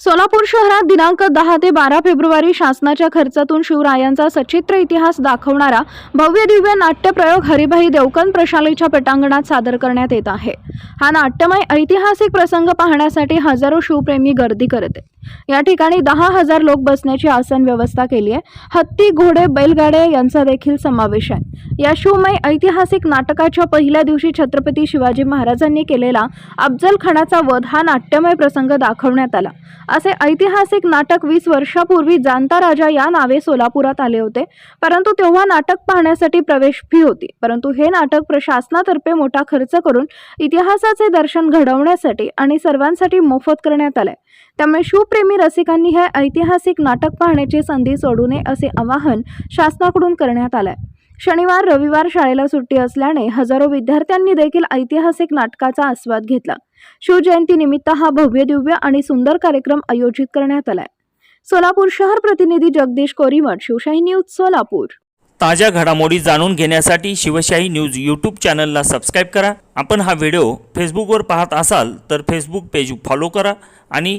सोलापूर शहरात दिनांक दहा ते बारा फेब्रुवारी शासनाच्या खर्चातून शिवरायांचा सचित्र इतिहास दाखवणारा भव्य दिव्य नाट्यप्रयोग हरिभाई देवकन प्रशालेच्या पटांगणात सादर करण्यात येत आहे. हा नाट्यमय ऐतिहासिक प्रसंग पाहण्यासाठी हजारो शिवप्रेमी गर्दी करते या ठिकाणी दहा हजार लोक बसण्याची आसन व्यवस्था केली आहे. हत्ती घोडे बैलगाडे यांचा देखील समावेश आहे. या शिवमय ऐतिहासिक नाटकाच्या पहिल्या दिवशी छत्रपती शिवाजी महाराजांनी केलेला अफजल खानाचा वध हा नाट्यमय प्रसंग दाखवण्यात आला. असे ऐतिहासिक नाटक वीस वर्षापूर्वी जाणता राजा या नावे सोलापुरात आले होते. परंतु तेव्हा नाटक पाहण्यासाठी प्रवेश फी होती. परंतु हे नाटक प्रशासनातर्फे मोठा खर्च करून इतिहासाचे दर्शन घडवण्यासाठी आणि सर्वांसाठी मोफत करण्यात आले त्यामुळे शिवप्रेमी रसिकांनी हे ऐतिहासिक नाटक पाहण्याची संधी सोडू नये असे आवाहन शासनाकडून करण्यात आलंय. शनिवार रविवार शाळेला सुट्टी असल्याने हजारो विद्यार्थ्यांनी देखील ऐतिहासिक नाटकाचा आस्वाद घेतला. शिवजयंतीनिमित्त हा भव्य दिव्य आणि सुंदर कार्यक्रम आयोजित करण्यात आलाय. सोलापूर शहर प्रतिनिधी जगदीश कोरीमठ शिवशाही न्यूज सोलापूर. ताज्या घडामोडी जाणून घेण्यासाठी शिवशाही न्यूज यूट्यूब चॅनलला सबस्क्राईब करा. आपण हा व्हिडिओ फेसबुकवर पाहत असाल तर फेसबुक पेज फॉलो करा आणि